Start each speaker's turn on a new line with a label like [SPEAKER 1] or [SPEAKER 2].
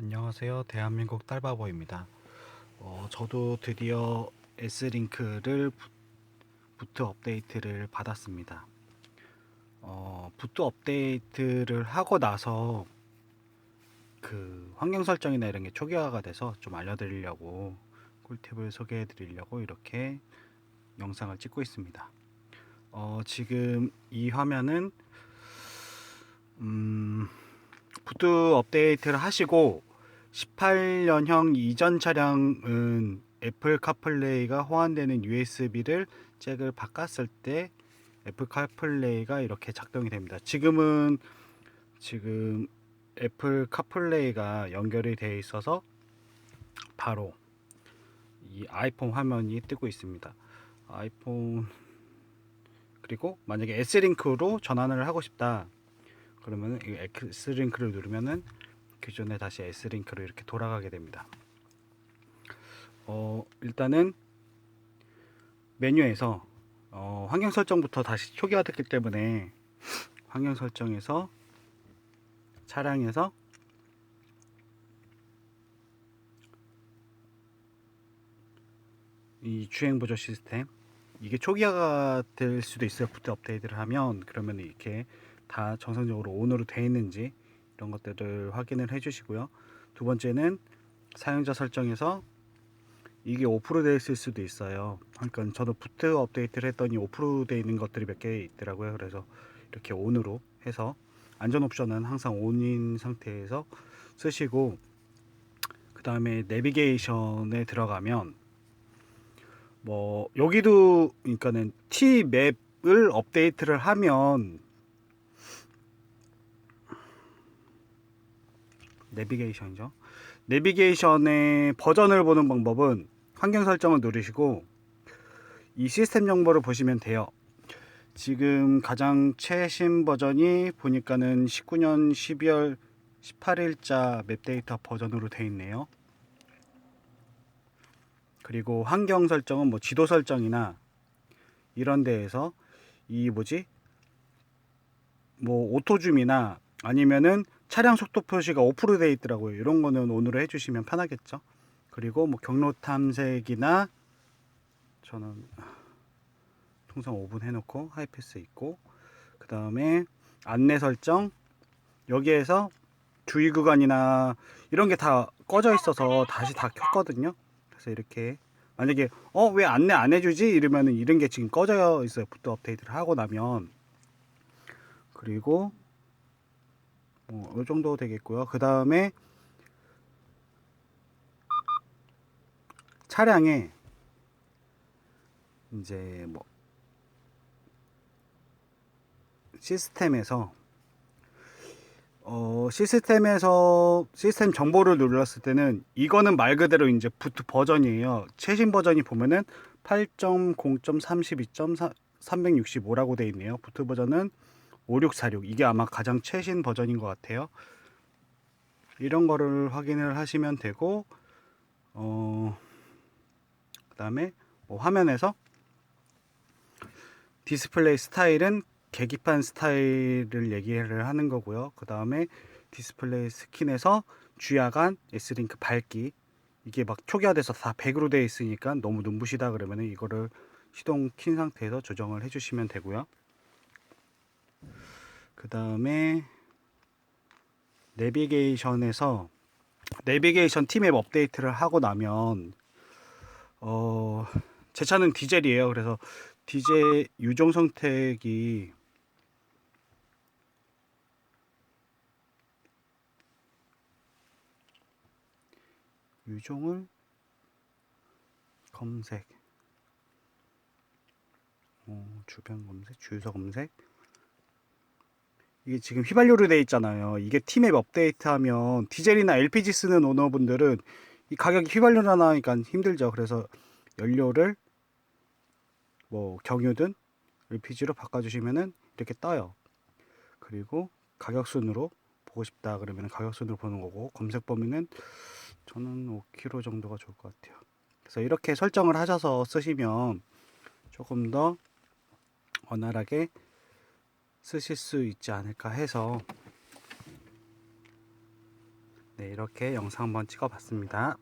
[SPEAKER 1] 안녕하세요. 대한민국 딸바보입니다. 어, 저도 드디어 S링크를 부- 부트 업데이트를 받았습니다. 어, 부트 업데이트를 하고 나서 그 환경 설정이나 이런 게 초기화가 돼서 좀 알려드리려고 꿀팁을 소개해 드리려고 이렇게 영상을 찍고 있습니다. 어, 지금 이 화면은 음, 부트 업데이트를 하시고 18년형 이전 차량은 애플 카플레이가 호환되는 USB를 잭을 바꿨을 때 애플 카플레이가 이렇게 작동이 됩니다. 지금은 지금 애플 카플레이가 연결이 되어 있어서 바로 이 아이폰 화면이 뜨고 있습니다. 아이폰 그리고 만약에 S링크로 전환을 하고 싶다. 그러면 이 S링크를 누르면은 기존에 다시 S링크로 이렇게 돌아가게 됩니다. 어, 일단은 메뉴에서 어, 환경 설정부터 다시 초기화 됐기 때문에 환경 설정에서 차량에서 이 주행 보조 시스템 이게 초기화가 될 수도 있어요. 부트 업데이트를 하면 그러면 이렇게 다 정상적으로 온으로 돼 있는지 이런 것들을 확인을 해 주시고요. 두 번째는 사용자 설정에서 이게 오프로 되어 있을 수도 있어요. 그러니까 저도 부트 업데이트를 했더니 오프로 되어 있는 것들이 몇 개 있더라고요. 그래서 이렇게 온으로 해서 안전 옵션은 항상 온인 상태에서 쓰시고 그 다음에 내비게이션에 들어가면 뭐 여기도 그러니까는 T 맵을 업데이트를 하면 내비게이션이죠. 내비게이션의 버전을 보는 방법은 환경 설정을 누르시고 이 시스템 정보를 보시면 돼요. 지금 가장 최신 버전이 보니까는 19년 12월 18일자 맵 데이터 버전으로 되어 있네요. 그리고 환경 설정은 뭐 지도 설정이나 이런 데에서 이 뭐지? 뭐 오토줌이나 아니면은 차량 속도 표시가 오프로 되어 있더라고요. 이런 거는 온으로 해주시면 편하겠죠. 그리고 뭐 경로 탐색이나 저는 통상 5분 해놓고 하이패스 있고 그 다음에 안내 설정 여기에서 주의 구간이나 이런 게 다 꺼져 있어서 다시 다 켰거든요. 그래서 이렇게 만약에 어 왜 안내 안 해주지 이러면은 이런 게 지금 꺼져 있어요. 부트 업데이트를 하고 나면 그리고 뭐, 이 정도 되겠고요. 그 다음에 차량에 이제 뭐 시스템에서 어 시스템에서 시스템 정보를 눌렀을 때는 이거는 말 그대로 이제 부트 버전이에요. 최신 버전이 보면은 8.0.32.365라고 돼 있네요. 부트 버전은 5646 이게 아마 가장 최신 버전인 것 같아요. 이런 거를 확인을 하시면 되고 어 그 다음에 뭐 화면에서 디스플레이 스타일은 계기판 스타일을 얘기를 하는 거고요. 그 다음에 디스플레이 스킨에서 주야간 S링크 밝기 이게 막 초기화돼서 다 100으로 되어 있으니까 너무 눈부시다 그러면 이거를 시동 킨 상태에서 조정을 해주시면 되고요. 그 다음에 내비게이션에서 내비게이션 팀앱 업데이트를 하고 나면 어, 제 차는 디젤이에요. 그래서 디젤 유종 선택이 유종을 검색 어, 주변 검색 주유소 검색 이게 지금 휘발유로 되어 있잖아요. 이게 팀앱 업데이트하면 디젤이나 LPG 쓰는 오너분들은 이 가격이 휘발유나 나니까 힘들죠. 그래서 연료를 뭐 경유든 LPG로 바꿔주시면은 이렇게 떠요. 그리고 가격 순으로 보고 싶다 그러면 가격 순으로 보는 거고 검색 범위는 저는 5km 정도가 좋을 것 같아요. 그래서 이렇게 설정을 하셔서 쓰시면 조금 더 원활하게 쓰실 수 있지 않을까 해서 네, 이렇게 영상 한번 찍어 봤습니다.